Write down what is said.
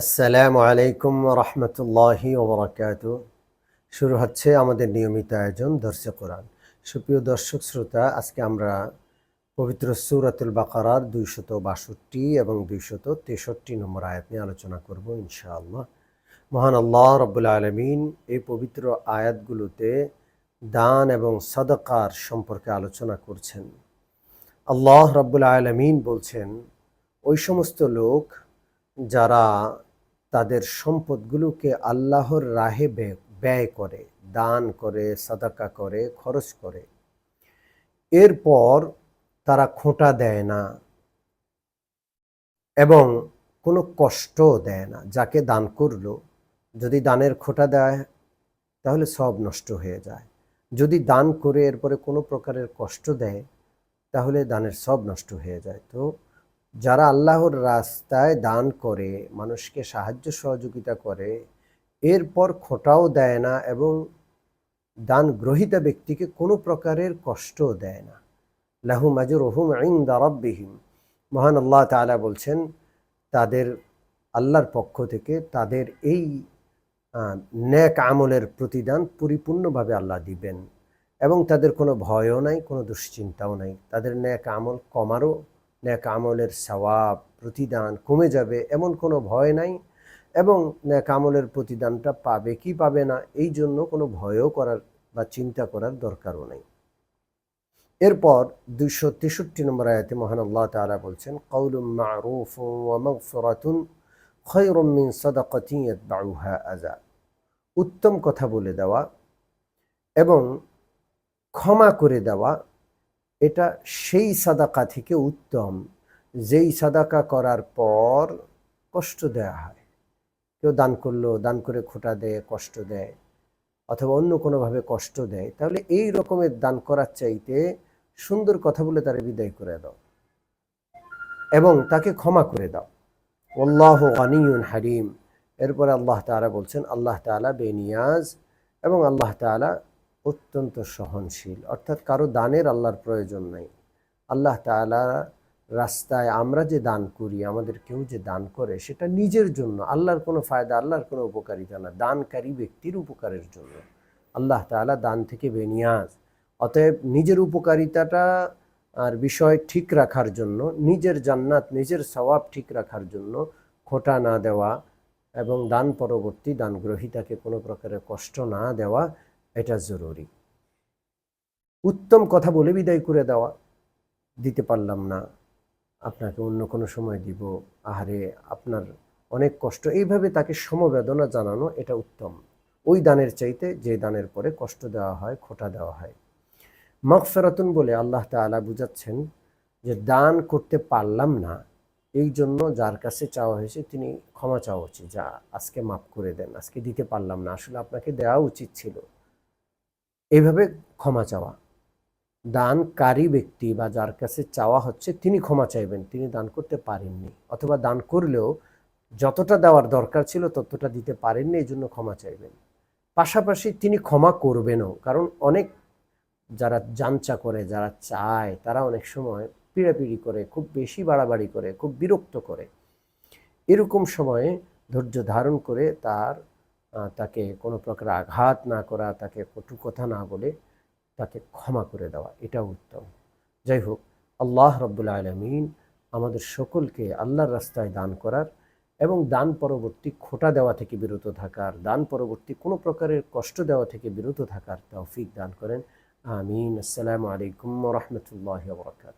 আসসালামু আলাইকুম রহমতুল্লাহি ওবরাকাত শুরু হচ্ছে আমাদের নিয়মিত আয়োজন, দর্শে কোরআন। সুপ্রিয় দর্শক শ্রোতা, আজকে আমরা পবিত্র সুরাতুল বাকারার দুইশত বাষট্টি এবং দুইশত তেষট্টি নম্বর আয়াত নিয়ে আলোচনা করব ইনশাআল্লাহ। মহান আল্লাহ রব্বুল আলমিন এই পবিত্র আয়াতগুলোতে দান এবং সদকার সম্পর্কে আলোচনা করছেন। আল্লাহ রব্বুল আলমিন বলছেন, ওই সমস্ত লোক যারা তাদের সম্পদগুলোকে আল্লাহর রাহে ব্যয়- করে, দান করে, সাদাকা করে, খরচ করে, এরপর তারা খোঁটা দেয় না এবং কোনো কষ্ট দেয় না। যাকে দান করল, যদি দানের খোঁটা দেয়, তাহলে সব নষ্ট হয়ে যায়। যদি দান করে এরপরে কোনো প্রকারের কষ্ট দেয়, তাহলে দানের সব নষ্ট হয়ে যায়। তো যারা আল্লাহর রাস্তায় দান করে, মানুষকে সাহায্য সহযোগিতা করে, এরপর খোঁটাও দেয় না এবং দান গ্রহিতা ব্যক্তিকে কোনো প্রকারের কষ্টও দেয় না। লাহু মাজুর রহুম আইন দারব্বিহীম মহান আল্লাহ তালা বলছেন, তাদের আল্লাহর পক্ষ থেকে তাদের এই ন্যাক আমলের প্রতিদান পরিপূর্ণভাবে আল্লাহ দিবেন এবং তাদের কোনো ভয়ও নাই, কোনো দুশ্চিন্তাও নাই। তাদের ন্যাক আমল কমারও ন্যাক আমলের সওয়াব প্রতিদান কমে যাবে এমন কোনো ভয় নাই এবং ন্যাক আমলের প্রতিদানটা পাবে কি পাবে না, এই জন্য কোনো ভয়ও করার বা চিন্তা করার দরকারও নেই। এরপর দুইশো তেষট্টি নম্বর আয়াতে মহান আল্লাহ তাআলা বলছেন কৌলুম মারুফ ইয়াতবাউহা আযা। উত্তম কথা বলে দেওয়া এবং ক্ষমা করে দেওয়া এটা সেই সাদাকা থেকে উত্তম। যেই সাদাকা করার পর কষ্ট দেয়া হয়। কেউ দান করল, দান করে খোটা দেয়, কষ্ট দেয়, অথবা অন্য কোনোভাবে কষ্ট দেয়, তাহলে এই রকমের দান করার চাইতে সুন্দর কথা বলে তারা বিদায় করে দাও এবং তাকে ক্ষমা করে দাও। আল্লাহ গানিউন হারিম। এরপরে আল্লাহ তালা বলছেন, আল্লাহ তাআলা বেনিয়াজ এবং আল্লাহ তাআলা অত্যন্ত সহনশীল। অর্থাৎ কারও দানের আল্লাহর প্রয়োজন নাই। আল্লাহ তাআলা রাস্তায় আমরা যে দান করি, আমাদের কেউ যে দান করে, সেটা নিজের জন্য। আল্লাহর কোনো ফায়দা, আল্লাহর কোনো উপকারিতা না। দানকারী ব্যক্তির উপকারের জন্য। আল্লাহ তাআলা দান থেকে বেনিয়াজ। অতএব নিজের উপকারিতাটা আর বিষয় ঠিক রাখার জন্য, নিজের জান্নাত, নিজের সওয়াব ঠিক রাখার জন্য খোটা না দেওয়া এবং দান পরবর্তী দান গ্রহীতাকে কোনো প্রকারের কষ্ট না দেওয়া এটা জরুরি। উত্তম কথা বলে বিদায় করে দেওয়া। দিতে পারলাম না। আপনাকে অন্য কোনো সময় দিব। আহারে, আপনার অনেক কষ্ট। এইভাবে তাকে সমবেদনা জানানো এটা উত্তম। ওই দানের চাইতে যে দানের পরে কষ্ট দেওয়া হয়, খোটা দেওয়া হয়। মগফেরাতুন বলে আল্লাহ তাআলা বুঝাচ্ছেন যে, দান করতে পারলাম না। এই জন্য যার কাছে চাওয়া হয়েছে, তিনি ক্ষমা চাওয়া উচিত। যা আজকে মাফ করে দেন। আজকে দিতে পারলাম না। আসলে আপনাকে দেওয়া উচিত ছিল। এইভাবে ক্ষমা চাওয়া। দানকারী ব্যক্তি বা যার কাছে চাওয়া হচ্ছে তিনি ক্ষমা চাইবেন, তিনি দান করতে পারেননি অথবা দান করলেও যতটা দেওয়ার দরকার ছিল ততটা দিতে পারেননি এই জন্য ক্ষমা চাইবেন। পাশাপাশি তিনি ক্ষমা করবেনও, কারণ অনেক যারা জানচা করে, যারা চায়, তারা অনেক সময় পিড়াপিড়ি করে, খুব বেশি বাড়াবাড়ি করে, খুব বিরক্ত করে। এরকম সময়ে ধৈর্য ধারণ করে তার তাকে কোনো প্রকার আঘাত না করা, তাকে কটু কথা না বলে তাকে ক্ষমা করে দেওয়া এটা উত্তম। যাই হোক, আল্লাহ রব্বুল আলমিন আমাদের সকলকে আল্লাহর রাস্তায় দান করার এবং দান পরবর্তী খোটা দেওয়া থেকে বিরত থাকার, দান পরবর্তী কোনো প্রকারের কষ্ট দেওয়া থেকে বিরত থাকার তৌফিক দান করেন। আমিন। আসসালামু আলাইকুম রহমতুল্লাহ বরকাত